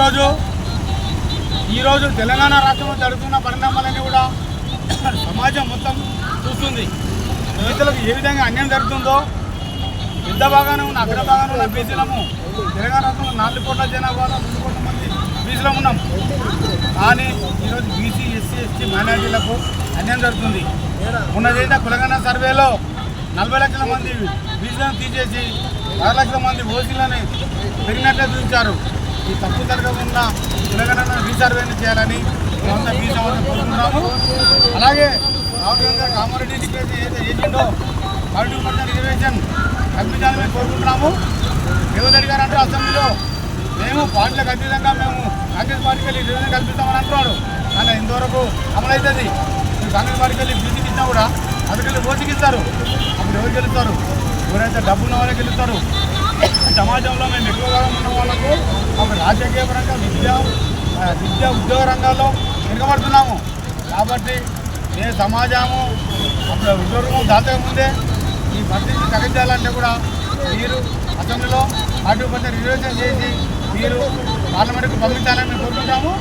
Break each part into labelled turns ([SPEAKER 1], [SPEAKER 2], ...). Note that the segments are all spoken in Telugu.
[SPEAKER 1] ఈరోజు ఈరోజు తెలంగాణ రాష్ట్రంలో జరుగుతున్న పరిణామాలన్నీ కూడా సమాజం మొత్తం చూస్తుంది. రైతులకు ఏ విధంగా అన్యాయం జరుగుతుందో పెద్ద భాగానే ఉన్న అగ్ర భాగానే ఉన్న బీసీలము తెలంగాణ రాష్ట్రంలో నాలుగు కోట్ల జనాభా మూడు కోట్ల మంది బీసీలో ఉన్నాం. కానీ ఈరోజు బీసీ ఎస్సీ ఎస్టీ మైనార్టీలకు అన్యాయం జరుగుతుంది. మొన్న చేసిన కులగణ సర్వేలో నలభై లక్షల మంది బీసీలను తీసేసి ఆరు లక్షల మంది ఓసీలని పెరిగినట్లే చూపించారు. ఈ తప్పు జరగకుండా కులగణ రీసర్వేని చేయాలని మేమంతా బీసీ వాళ్ళని కోరుకుంటున్నాము అలాగే రాహుల్ గాంధీ గారు కామారెడ్డి డిక్లేర్ ఏదైతే ఏజెంటో ఫార్టీ పట్ల రిజర్వేషన్ కల్పించాలని మేము కోరుకుంటున్నాము. రేవంత్ గారు అంటారు అసెంబ్లీలో మేము పార్టీలకు అతీతంగా మేము కాంగ్రెస్ పార్టీకి వెళ్ళి రిజర్వేషన్ కల్పిస్తామని అంటున్నాడు కానీ ఇంతవరకు అమలవుతుంది కాంగ్రెస్ పార్టీకి వెళ్ళి బీసీకి ఇచ్చినా కూడా అతనికి ఓటుకి ఇస్తారు. అప్పుడు ఎవరు గెలుస్తారు? ఎవరైతే డబ్బు ఉన్న గెలుస్తారు? సమాజంలో మేము ఎక్కువగా ఉన్న వాళ్ళకు ఒక రాజకీయ పరంగా విద్య విద్య ఉద్యోగ రంగాల్లో వెనుకబడుతున్నాము కాబట్టి ఏ సమాజము అప్పుడు ఉద్యోగం దాచకముందే ఈ పరిస్థితి తగ్గించాలంటే కూడా మీరు అసెంబ్లీలో ఫార్టీ పర్సెంట్ రిజర్వేషన్ చేసి మీరు పార్లమెంట్కు పంపించాలని మేము కోరుకుంటాము.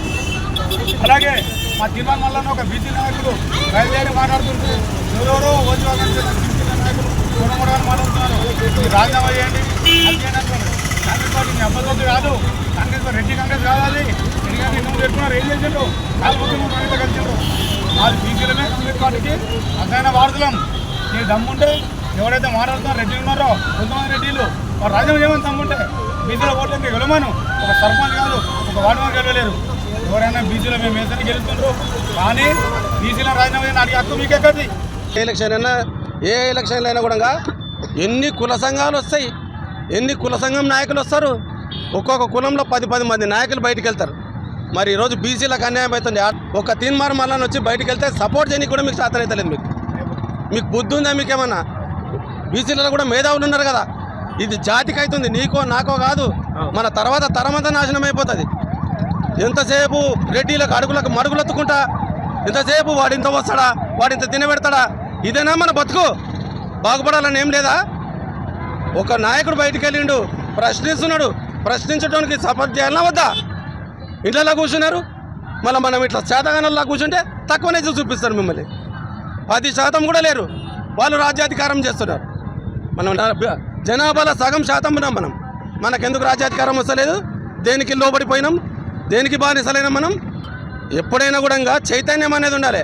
[SPEAKER 1] అలాగే మా తీర్మాన్ వల్ల ఒక బీసీ నాయకుడు బయలుదేరి మాట్లాడుతుంటే ఎవరెవరో ఓచువాగం గుణగుణాలు మాట్లాడుతున్నారు రాజీనామా చేయండి కాంగ్రెస్ పార్టీ మీ అబ్బదొద్దు కాదు కాంగ్రెస్ రెడ్డి కాంగ్రెస్ కావాలి ఎందుకంటే నువ్వు పెట్టుకున్నారు ఏం చేసిండ్రు కాలు ముఖ్యమంత్రి రైతు కలిసిండ్రు వాళ్ళు బీసీలమే కాంగ్రెస్ పార్టీకి అసలైన వారసులం నీ దమ్ముంటే ఎవరైతే మాట్లాడుతున్నారో రెడ్డిలు ఉన్నారో కొంతమంది రెడ్డిలు వారు రాజీనామా చేయమని దమ్ముంటే బీసీలో ఓట్లకి గెలవమాను ఒక సర్పంచ్ కాదు ఒక వార్డు మెంబర్ గెలవలేరు ఎవరైనా బీసీలో మేము వేసని గెలుస్తుండ్రు. కానీ బీసీలో రాజీనామా చేయని అడిగే హక్కు మీకు
[SPEAKER 2] ఎలక్షన్ అయినా ఏ ఎలక్షన్లు అయినా కూడా ఎన్ని కుల సంఘాలు వస్తాయి ఎన్ని కుల సంఘం నాయకులు వస్తారు ఒక్కొక్క కులంలో పది పది మంది నాయకులు బయటికి వెళ్తారు మరి ఈరోజు బీసీలకు అన్యాయం అవుతుంది. ఒక తీన్మార్ మల్లని వచ్చి బయటికి వెళ్తే సపోర్ట్ చేయడానికి కూడా మీకు సాతనైతలేదు మీకు. మీకు బుద్ధి ఉందా మీకేమన్నా? బీసీలలో కూడా మేధావులు ఉన్నారు కదా. ఇది జాతికి అవుతుంది. నీకో నాకో కాదు. మన తర్వాత తరమంతా నాశనం అయిపోతుంది. ఎంతసేపు రెడ్డిలకు అడుగులకు మడుగులెత్తుకుంటా ఎంతసేపు వాడింత వస్తాడా వాడింత తినబెడతాడా ఇదేనా మన బతుకు? బాగుపడాలని ఏం లేదా? ఒక నాయకుడు బయటికి వెళ్ళిండు ప్రశ్నిస్తున్నాడు. ప్రశ్నించడానికి సపోర్ట్ చేయాలన్నా వద్దా? ఇంట్లో కూర్చున్నారు. మళ్ళీ మనం ఇట్లా శాతగానంలో కూర్చుంటే తక్కువనే చూసి చూపిస్తారు మిమ్మల్ని. పది శాతం కూడా లేరు. వాళ్ళు రాజ్యాధికారం చేస్తున్నారు. మనం జనాభాలో సగం శాతం ఉన్నాం మనం. మనకెందుకు రాజ్యాధికారం వస్తలేదు? దేనికి లోబడిపోయినాం? దేనికి బానిసలైనా మనం? ఎప్పుడైనా కూడా ఇంకా చైతన్యం అనేది ఉండాలి.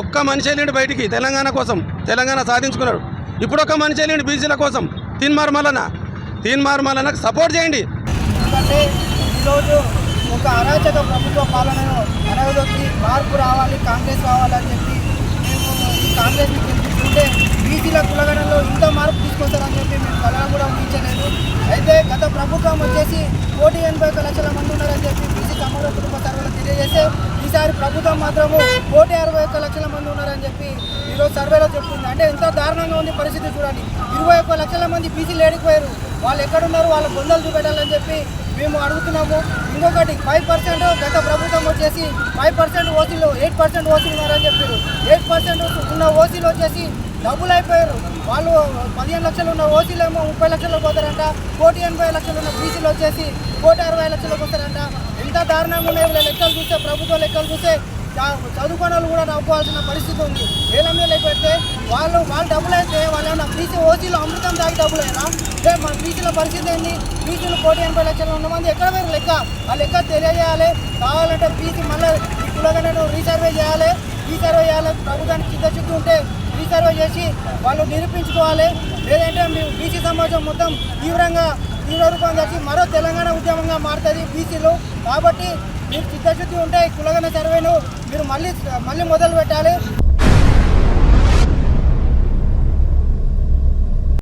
[SPEAKER 2] ఒక్క మనిషి వెళ్ళిండు బయటికి తెలంగాణ కోసం తెలంగాణ సాధించుకున్నాడు. ఇప్పుడు ఒక మనిషి వెళ్ళిండు బీసీల కోసం తీన్మార్ మల్లన తీన్మార్ మల్లనకు సపోర్ట్ చేయండి.
[SPEAKER 3] ఎందుకంటే ఈరోజు ఒక అరాచక ప్రభుత్వ పాలనను అనగదొక్కి మార్పు రావాలి కాంగ్రెస్ రావాలని చెప్పి మేము ఈ కాంగ్రెస్ని గెలిపిస్తుంటే బీసీల కులగడంలో ఇంత మార్పు తీసుకొస్తారని చెప్పి మేము కలగా కూడా ఊహించలేదు. అయితే గత ప్రభుత్వం వచ్చేసి కోటి ఎనభై ఒక లక్షల మంది ఉన్నారని చెప్పి బీసీ తమ్ముడు కుటుంబ సర్వలు తెలియజేస్తే ఈసారి ప్రభుత్వం మాత్రము కోటి అరవై ఒక్క లక్షల మంది ఉన్నారని చెప్పి ఈరోజు సర్వేలో చెప్తుంది అంటే ఎంత దారుణంగా ఉంది పరిస్థితి చూడండి. ఇరవై ఒక్క లక్షల మంది బీసీలు ఏడిపోయారు వాళ్ళు ఎక్కడున్నారు? వాళ్ళ బొందలు చూపెట్టాలని చెప్పి మేము అడుగుతున్నాము. ఇంకొకటి ఫైవ్ పర్సెంట్ గత ప్రభుత్వం వచ్చేసి ఫైవ్ పర్సెంట్ ఓసీలు ఎయిట్ పర్సెంట్ ఓసీలు ఉన్నారని చెప్పారు. ఎయిట్ పర్సెంట్ ఉన్న ఓసీలు వచ్చేసి డబ్బులు అయిపోయారు. వాళ్ళు పదిహేను లక్షలు ఉన్న ఓసీలు ఏమో ముప్పై లక్షలు పోతారంట. కోటి ఎనభై లక్షలు ఉన్న బీసీలు వచ్చేసి కోటి అరవై లక్షలకు వస్తారంట ఎంత దారుణంగా ఉన్నాయి వీళ్ళ లెక్కలు చూస్తే ప్రభుత్వ లెక్కలు చూస్తే చా- చదువుకున్న వాళ్ళు కూడా నవ్వుకోవాల్సిన పరిస్థితి ఉంది. వేల మీద పెడితే వాళ్ళు వాళ్ళు డబ్బులు అయితే వాళ్ళు ఏమన్నా బీసీ ఓసీలో అమృతం తాగి డబ్బులు అయినా అంటే మన బీసీల పరిస్థితి ఏంది? బీసీలు కోటి ఎనభై లక్షలు ఉన్న మంది ఎక్కడ వేరు లెక్క? ఆ లెక్క తెలియజేయాలి. కావాలంటే బీసీ మళ్ళీ ఈ కులగానే రీసర్వే చేయాలి. రీసర్వే చేయాలి. ప్రభుత్వానికి చిత్తశుద్ధి ఉంటే రీసర్వే చేసి వాళ్ళు నిరూపించుకోవాలి. లేదంటే మేము బీసీ సమాజం మొత్తం తీవ్రంగా రూపం కలిసి మరో తెలంగాణ ఉద్యమంగా మారుతుంది బీసీలు. కాబట్టి మీరు చిత్తశుద్ధి ఉంటే కులగన సర్వేను మీరు మళ్ళీ మళ్ళీ మొదలు పెట్టాలి